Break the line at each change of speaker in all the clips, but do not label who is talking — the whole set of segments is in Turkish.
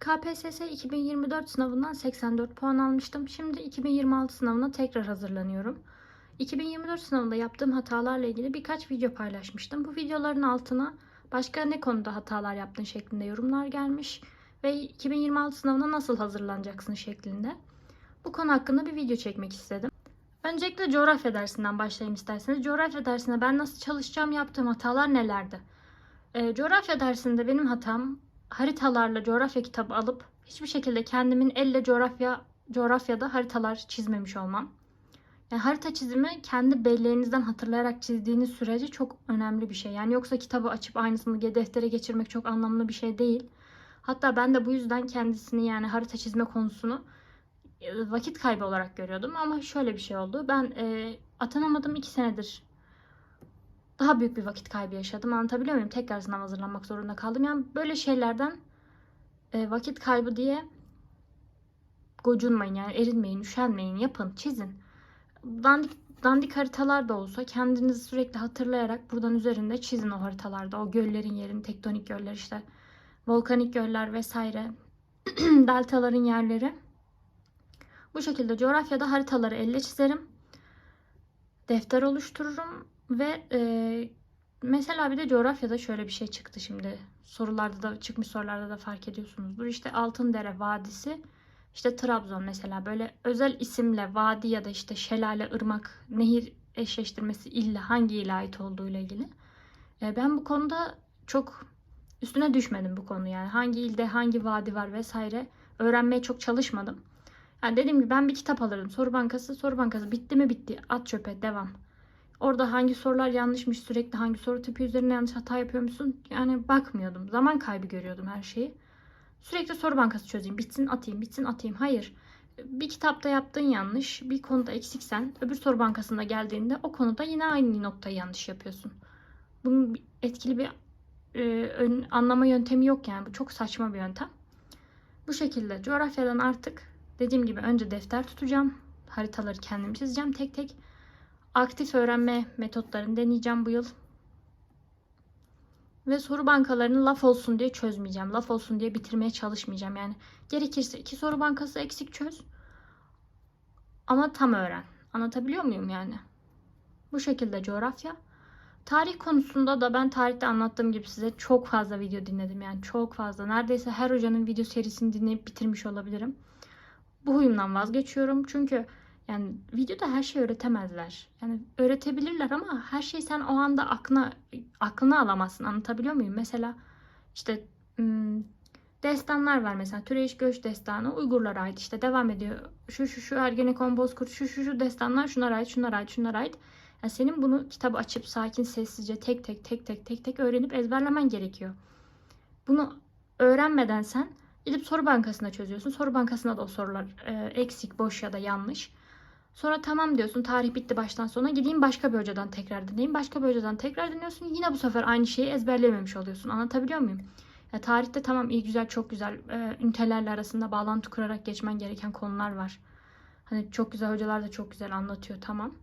KPSS 2024 sınavından 84 puan almıştım. Şimdi 2026 sınavına tekrar hazırlanıyorum. 2024 sınavında yaptığım hatalarla ilgili birkaç video paylaşmıştım. Bu videoların altına başka ne konuda hatalar yaptın şeklinde yorumlar gelmiş ve 2026 sınavına nasıl hazırlanacaksın şeklinde. Bu konu hakkında bir video çekmek istedim. Öncelikle coğrafya dersinden başlayayım isterseniz. Coğrafya dersinde ben nasıl çalışacağım, yaptığım hatalar nelerdi? Ee, coğrafya dersinde benim hatam haritalarla coğrafya kitabı alıp hiçbir şekilde kendimin elle coğrafya coğrafyada haritalar çizmemiş olmam. Yani harita çizimi kendi belleğinizden hatırlayarak çizdiğiniz sürece çok önemli bir şey. Yani yoksa kitabı açıp aynısını deftere geçirmek çok anlamlı bir şey değil. Hatta ben de bu yüzden kendisini yani harita çizme konusunu e, vakit kaybı olarak görüyordum. Ama şöyle bir şey oldu. Ben e, atanamadım iki senedir daha büyük bir vakit kaybı yaşadım. Anlatabiliyor muyum? Tekrar sınav hazırlanmak zorunda kaldım. Yani böyle şeylerden e, vakit kaybı diye gocunmayın yani erinmeyin, üşenmeyin, yapın, çizin. Dandik, dandik haritalar da olsa kendinizi sürekli hatırlayarak buradan üzerinde çizin o haritalarda. O göllerin yerini, tektonik göller işte, volkanik göller vesaire, deltaların yerleri. Bu şekilde coğrafyada haritaları elle çizerim. Defter oluştururum ve e, mesela bir de coğrafyada şöyle bir şey çıktı şimdi. Sorularda da çıkmış sorularda da fark ediyorsunuzdur. İşte Altındere Vadisi, işte Trabzon mesela böyle özel isimle vadi ya da işte şelale, ırmak, nehir eşleştirmesi illa hangi ile ait olduğu ile ilgili. E, ben bu konuda çok üstüne düşmedim bu konu yani. Hangi ilde hangi vadi var vesaire öğrenmeye çok çalışmadım. Yani dediğim gibi ben bir kitap alırdım. Soru bankası, soru bankası bitti mi bitti. At çöpe devam. Orada hangi sorular yanlışmış, sürekli hangi soru tipi üzerine yanlış hata yapıyormuşsun. Yani bakmıyordum. Zaman kaybı görüyordum her şeyi. Sürekli soru bankası çözeyim. Bitsin atayım, bitsin atayım. Hayır. Bir kitapta yaptığın yanlış, bir konuda eksiksen öbür soru bankasında geldiğinde o konuda yine aynı noktayı yanlış yapıyorsun. Bunun etkili bir e, ön, anlama yöntemi yok yani. Bu çok saçma bir yöntem. Bu şekilde coğrafyadan artık dediğim gibi önce defter tutacağım. Haritaları kendim çizeceğim tek tek. Aktif öğrenme metotlarını deneyeceğim bu yıl. Ve soru bankalarını laf olsun diye çözmeyeceğim. Laf olsun diye bitirmeye çalışmayacağım. Yani gerekirse iki soru bankası eksik çöz. Ama tam öğren. Anlatabiliyor muyum yani? Bu şekilde coğrafya. Tarih konusunda da ben tarihte anlattığım gibi size çok fazla video dinledim. Yani çok fazla. Neredeyse her hocanın video serisini dinleyip bitirmiş olabilirim. Bu huyumdan vazgeçiyorum. Çünkü yani videoda her şeyi öğretemezler. Yani öğretebilirler ama her şeyi sen o anda aklına aklına alamazsın. Anlatabiliyor muyum? Mesela işte hmm, destanlar var mesela. Türeyiş Göç destanı Uygurlara ait. İşte devam ediyor. Şu şu şu Ergenekon Bozkurt şu şu şu destanlar şunlara ait, şunlara ait, şunlara ait. Yani senin bunu kitabı açıp sakin sessizce tek tek tek tek tek tek öğrenip ezberlemen gerekiyor. Bunu öğrenmeden sen gidip soru bankasına çözüyorsun. Soru bankasında da o sorular e, eksik, boş ya da yanlış. Sonra tamam diyorsun tarih bitti baştan sona gideyim başka bir hocadan tekrar dinleyeyim. Başka bir hocadan tekrar dinliyorsun. Yine bu sefer aynı şeyi ezberlememiş oluyorsun. Anlatabiliyor muyum? Ya tarihte tamam iyi güzel çok güzel e, ünitelerle arasında bağlantı kurarak geçmen gereken konular var. Hani çok güzel hocalar da çok güzel anlatıyor tamam.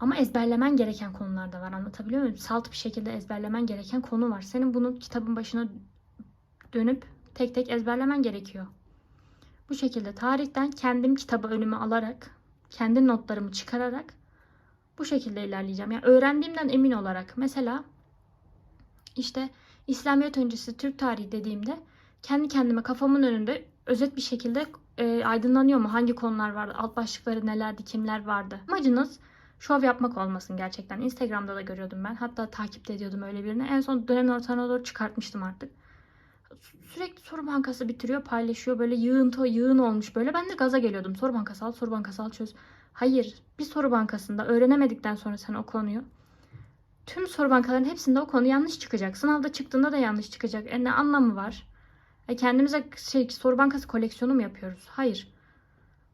Ama ezberlemen gereken konular da var. Anlatabiliyor muyum? Salt bir şekilde ezberlemen gereken konu var. Senin bunu kitabın başına dönüp tek tek ezberlemen gerekiyor. Bu şekilde tarihten kendim kitabı önüme alarak, kendi notlarımı çıkararak bu şekilde ilerleyeceğim. Yani öğrendiğimden emin olarak. Mesela işte İslamiyet öncesi Türk tarihi dediğimde kendi kendime kafamın önünde özet bir şekilde e, aydınlanıyor mu? Hangi konular vardı? Alt başlıkları nelerdi? Kimler vardı? Amacınız şov yapmak olmasın gerçekten. Instagram'da da görüyordum ben. Hatta takip ediyordum öyle birini. En son dönemin ortalarına doğru çıkartmıştım artık sürekli soru bankası bitiriyor, paylaşıyor. Böyle yığıntı yığın olmuş böyle. Ben de gaza geliyordum. Soru bankası al, soru bankası al çöz. Hayır. Bir soru bankasında öğrenemedikten sonra sen o konuyu tüm soru bankalarının hepsinde o konu yanlış çıkacak. Sınavda çıktığında da yanlış çıkacak. E ne anlamı var? E kendimize şey, soru bankası koleksiyonu mu yapıyoruz? Hayır.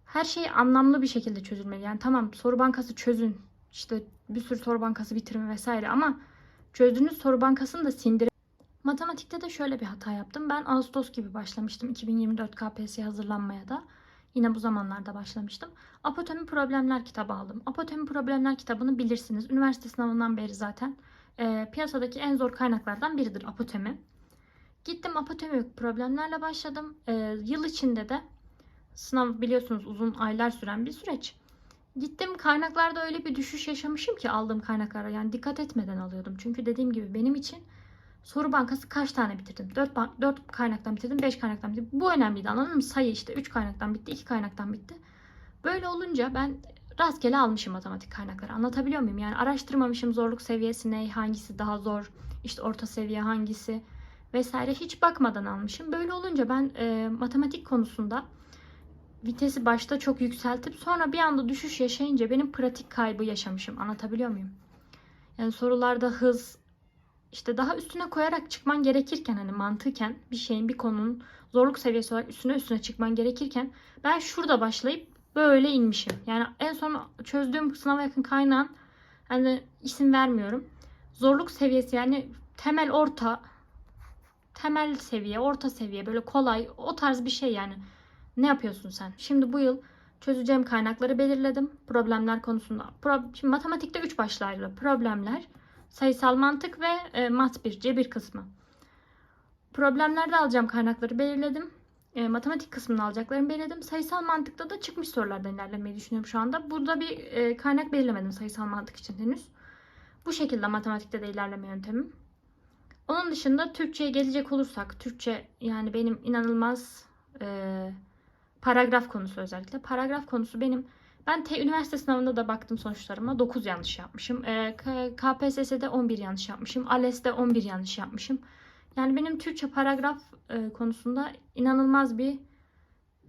Her şey anlamlı bir şekilde çözülmeli. Yani tamam soru bankası çözün. İşte bir sürü soru bankası bitirin vesaire ama çözdüğünüz soru bankasını da sindirin. Matematikte de şöyle bir hata yaptım. Ben Ağustos gibi başlamıştım 2024 KPSS hazırlanmaya da. Yine bu zamanlarda başlamıştım. Apotomi Problemler kitabı aldım. Apotomi Problemler kitabını bilirsiniz. Üniversite sınavından beri zaten e, piyasadaki en zor kaynaklardan biridir apotomi. Gittim apatomik problemlerle başladım. Ee, yıl içinde de sınav biliyorsunuz uzun aylar süren bir süreç. Gittim kaynaklarda öyle bir düşüş yaşamışım ki aldığım kaynaklara yani dikkat etmeden alıyordum. Çünkü dediğim gibi benim için soru bankası kaç tane bitirdim? 4, 4 kaynaktan bitirdim, 5 kaynaktan bitirdim. Bu önemliydi anladın mı? Sayı işte 3 kaynaktan bitti, 2 kaynaktan bitti. Böyle olunca ben rastgele almışım matematik kaynakları. Anlatabiliyor muyum? Yani araştırmamışım zorluk seviyesi ne, hangisi daha zor, işte orta seviye hangisi vesaire hiç bakmadan almışım. Böyle olunca ben e, matematik konusunda vitesi başta çok yükseltip sonra bir anda düşüş yaşayınca benim pratik kaybı yaşamışım. Anlatabiliyor muyum? Yani sorularda hız işte daha üstüne koyarak çıkman gerekirken hani mantıken bir şeyin bir konunun zorluk seviyesi olarak üstüne üstüne çıkman gerekirken ben şurada başlayıp böyle inmişim. Yani en son çözdüğüm sınava yakın kaynağın hani isim vermiyorum. Zorluk seviyesi yani temel orta temel seviye, orta seviye böyle kolay o tarz bir şey yani. Ne yapıyorsun sen? Şimdi bu yıl çözeceğim kaynakları belirledim. Problemler konusunda. Pro- Şimdi matematikte 3 başlıklı problemler, sayısal mantık ve e, mat 1, cebir kısmı. Problemlerde alacağım kaynakları belirledim. E, matematik kısmını alacaklarımı belirledim. Sayısal mantıkta da çıkmış sorulardan ilerlemeyi düşünüyorum şu anda. Burada bir e, kaynak belirlemedim sayısal mantık için henüz. Bu şekilde matematikte de ilerleme yöntemim. Onun dışında Türkçe'ye gelecek olursak, Türkçe yani benim inanılmaz e, paragraf konusu özellikle. Paragraf konusu benim ben te, üniversite sınavında da baktım sonuçlarıma 9 yanlış yapmışım. E, K- KPSS'de 11 yanlış yapmışım. ALES'te 11 yanlış yapmışım. Yani benim Türkçe paragraf e, konusunda inanılmaz bir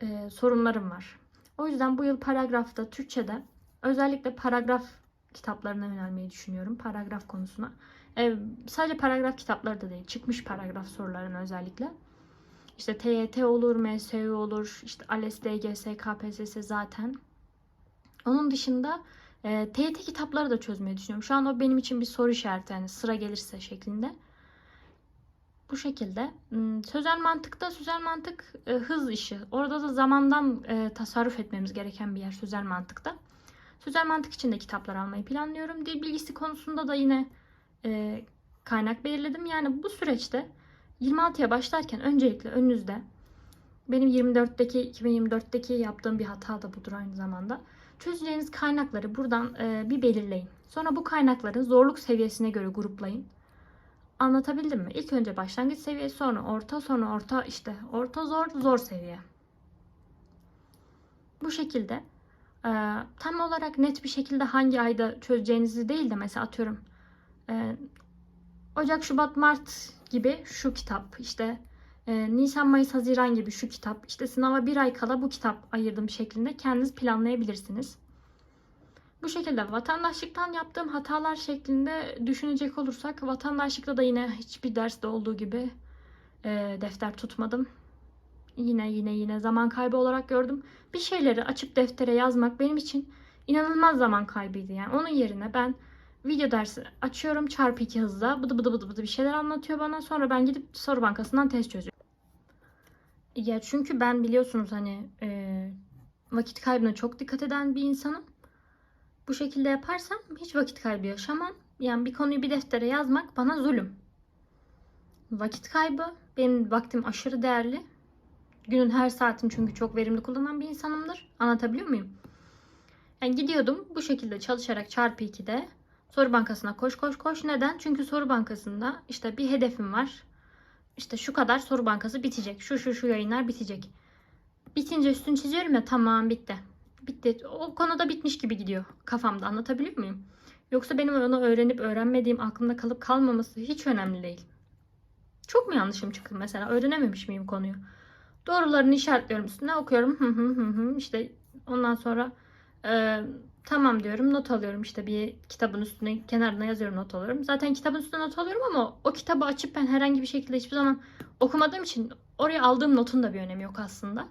e, sorunlarım var. O yüzden bu yıl paragrafta Türkçe'de özellikle paragraf kitaplarına yönelmeyi düşünüyorum. Paragraf konusuna. E, sadece paragraf kitapları da değil. Çıkmış paragraf sorularına özellikle. İşte TYT olur, MSU olur, işte ALES, DGS, KPSS zaten. Onun dışında e, TYT kitapları da çözmeyi düşünüyorum. Şu an o benim için bir soru işareti yani sıra gelirse şeklinde. Bu şekilde. Hmm, Sözel mantıkta sözel mantık e, hız işi. Orada da zamandan e, tasarruf etmemiz gereken bir yer sözel mantıkta. Sözel mantık için de kitaplar almayı planlıyorum. Dil bilgisi konusunda da yine e, kaynak belirledim. Yani bu süreçte 26'ya başlarken öncelikle önünüzde benim 24'teki 2024'teki yaptığım bir hata da budur aynı zamanda. Çözeceğiniz kaynakları buradan e, bir belirleyin. Sonra bu kaynakları zorluk seviyesine göre gruplayın. Anlatabildim mi? İlk önce başlangıç seviyesi, sonra orta, sonra orta işte orta zor, zor seviye. Bu şekilde e, tam olarak net bir şekilde hangi ayda çözeceğinizi değil de mesela atıyorum e, Ocak, Şubat, Mart gibi şu kitap işte e, Nisan, Mayıs, Haziran gibi şu kitap işte sınava bir ay kala bu kitap ayırdım şeklinde kendiniz planlayabilirsiniz. Bu şekilde vatandaşlıktan yaptığım hatalar şeklinde düşünecek olursak vatandaşlıkta da yine hiçbir derste olduğu gibi e, defter tutmadım. Yine yine yine zaman kaybı olarak gördüm. Bir şeyleri açıp deftere yazmak benim için inanılmaz zaman kaybıydı. Yani onun yerine ben video dersi açıyorum çarpı iki hızla bıdı bıdı bıdı bıdı bir şeyler anlatıyor bana. Sonra ben gidip soru bankasından test çözüyorum. Ya çünkü ben biliyorsunuz hani e, vakit kaybına çok dikkat eden bir insanım. Bu şekilde yaparsam hiç vakit kaybı yaşamam. Yani bir konuyu bir deftere yazmak bana zulüm. Vakit kaybı. Benim vaktim aşırı değerli. Günün her saatini çünkü çok verimli kullanan bir insanımdır. Anlatabiliyor muyum? Yani gidiyordum bu şekilde çalışarak çarpı 2'de soru bankasına koş koş koş. Neden? Çünkü soru bankasında işte bir hedefim var. İşte şu kadar soru bankası bitecek. Şu şu şu yayınlar bitecek. Bitince üstünü çiziyorum ya tamam bitti. Bitti. O konuda bitmiş gibi gidiyor kafamda anlatabiliyor muyum? Yoksa benim onu öğrenip öğrenmediğim aklımda kalıp kalmaması hiç önemli değil. Çok mu yanlışım çıktı mesela? Öğrenememiş miyim konuyu? Doğrularını işaretliyorum üstüne okuyorum. Hı. İşte ondan sonra e, tamam diyorum not alıyorum işte bir kitabın üstüne kenarına yazıyorum not alıyorum. Zaten kitabın üstüne not alıyorum ama o kitabı açıp ben herhangi bir şekilde hiçbir zaman okumadığım için oraya aldığım notun da bir önemi yok aslında.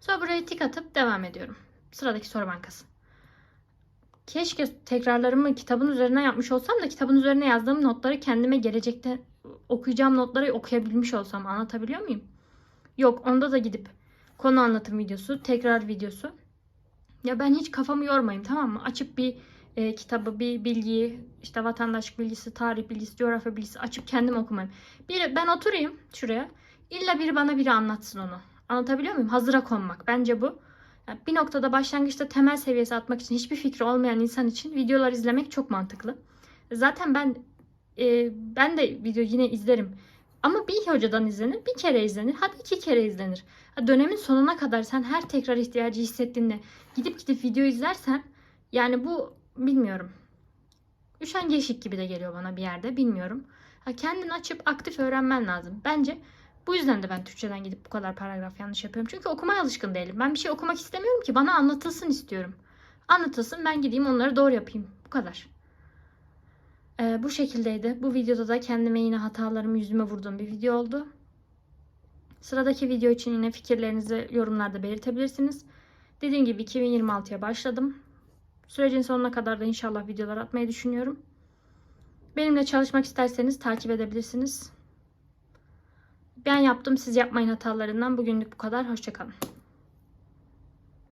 Sonra buraya tik atıp devam ediyorum. Sıradaki soru bankası. Keşke tekrarlarımı kitabın üzerine yapmış olsam da kitabın üzerine yazdığım notları kendime gelecekte okuyacağım notları okuyabilmiş olsam anlatabiliyor muyum? Yok onda da gidip konu anlatım videosu, tekrar videosu. Ya ben hiç kafamı yormayayım tamam mı? Açıp bir e, kitabı, bir bilgiyi, işte vatandaşlık bilgisi, tarih bilgisi, coğrafya bilgisi açıp kendim okumayayım. Bir ben oturayım şuraya. İlla biri bana biri anlatsın onu. Anlatabiliyor muyum? Hazıra konmak. Bence bu. Yani bir noktada başlangıçta temel seviyesi atmak için hiçbir fikri olmayan insan için videolar izlemek çok mantıklı. Zaten ben e, ben de video yine izlerim. Ama bir hocadan izlenir, bir kere izlenir, hadi iki kere izlenir. Dönemin sonuna kadar sen her tekrar ihtiyacı hissettiğinde gidip gidip video izlersen yani bu bilmiyorum. Üşengeçlik gibi de geliyor bana bir yerde bilmiyorum. Ha, kendini açıp aktif öğrenmen lazım. Bence bu yüzden de ben Türkçeden gidip bu kadar paragraf yanlış yapıyorum. Çünkü okumaya alışkın değilim. Ben bir şey okumak istemiyorum ki. Bana anlatılsın istiyorum. Anlatılsın ben gideyim onları doğru yapayım. Bu kadar. Ee, bu şekildeydi. Bu videoda da kendime yine hatalarımı yüzüme vurduğum bir video oldu. Sıradaki video için yine fikirlerinizi yorumlarda belirtebilirsiniz. Dediğim gibi 2026'ya başladım. Sürecin sonuna kadar da inşallah videolar atmayı düşünüyorum. Benimle çalışmak isterseniz takip edebilirsiniz. Ben yaptım siz yapmayın hatalarından. Bugünlük bu kadar. Hoşçakalın.